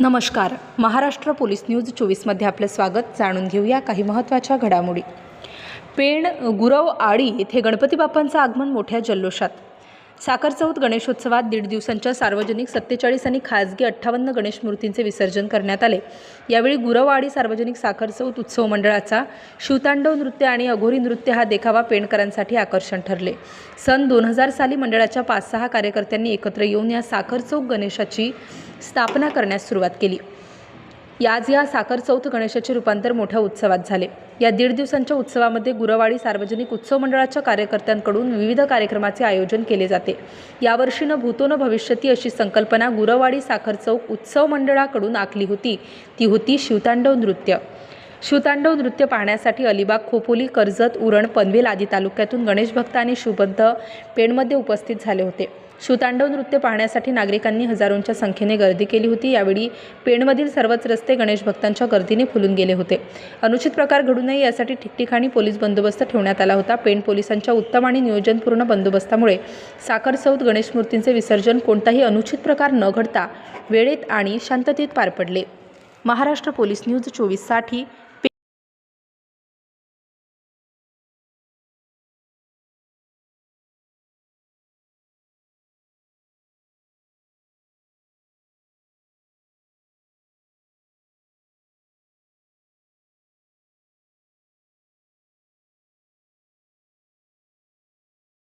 नमस्कार. Maharashtra police news चोवीसमध्ये आपलं स्वागत. जाणून घेऊया काही महत्त्वाच्या घडामोडी. पेण गुरव आळी येथे गणपती बाप्पांचं आगमन मोठ्या जल्लोषात. साखर चौथ गणेशोत्सवात दीड दिवसांच्या सार्वजनिक सत्तेचाळीस आणि खाजगी अठ्ठावन्न गणेश मूर्तींचे विसर्जन करण्यात आले. यावेळी गुरवाडी सार्वजनिक साखर चौथ उत्सव मंडळाचा शिवतांडव नृत्य आणि अघोरी नृत्य हा देखावा पेणकरांसाठी आकर्षण ठरले. सन दोन हजार साली मंडळाच्या पाच सहा कार्यकर्त्यांनी एकत्र येऊन या साखर चौक गणेशाची स्थापना करण्यास सुरुवात केली. याज या साखर चौथ गणेशाचे रूपांतर मोठ्या उत्सवात झाले. या दीड दिवसांच्या उत्सवामध्ये गुरवाडी सार्वजनिक उत्सव मंडळाच्या कार्यकर्त्यांकडून विविध कार्यक्रमाचे आयोजन केले जाते. यावर्षी न भूतो न भविष्यती अशी संकल्पना गुरवाडी साखर चौक उत्सव मंडळाकडून आखली होती. ती होती शिवतांडव नृत्य. शिवतांडव नृत्य पाहण्यासाठी अलिबाग खोपोली कर्जत उरण पनवेल आदी तालुक्यातून गणेश भक्त आणि शिवभक्त पेणमध्ये उपस्थित झाले होते. शिवतांडव नृत्य पाहण्यासाठी नागरिकांनी हजारोंच्या संख्येने गर्दी केली होती. यावेळी पेणमधील सर्वच रस्ते गणेश भक्तांच्या गर्दीने फुलून गेले होते. अनुचित प्रकार घडू नये यासाठी ठिकठिकाणी पोलीस बंदोबस्त ठेवण्यात आला होता. पेण पोलिसांच्या उत्तम आणि नियोजनपूर्ण बंदोबस्तामुळे साखर सौद गणेश मूर्तींचे विसर्जन कोणताही अनुचित प्रकार न घडता वेळेत आणि शांततेत पार पडले. महाराष्ट्र पोलीस न्यूज चोवीससाठी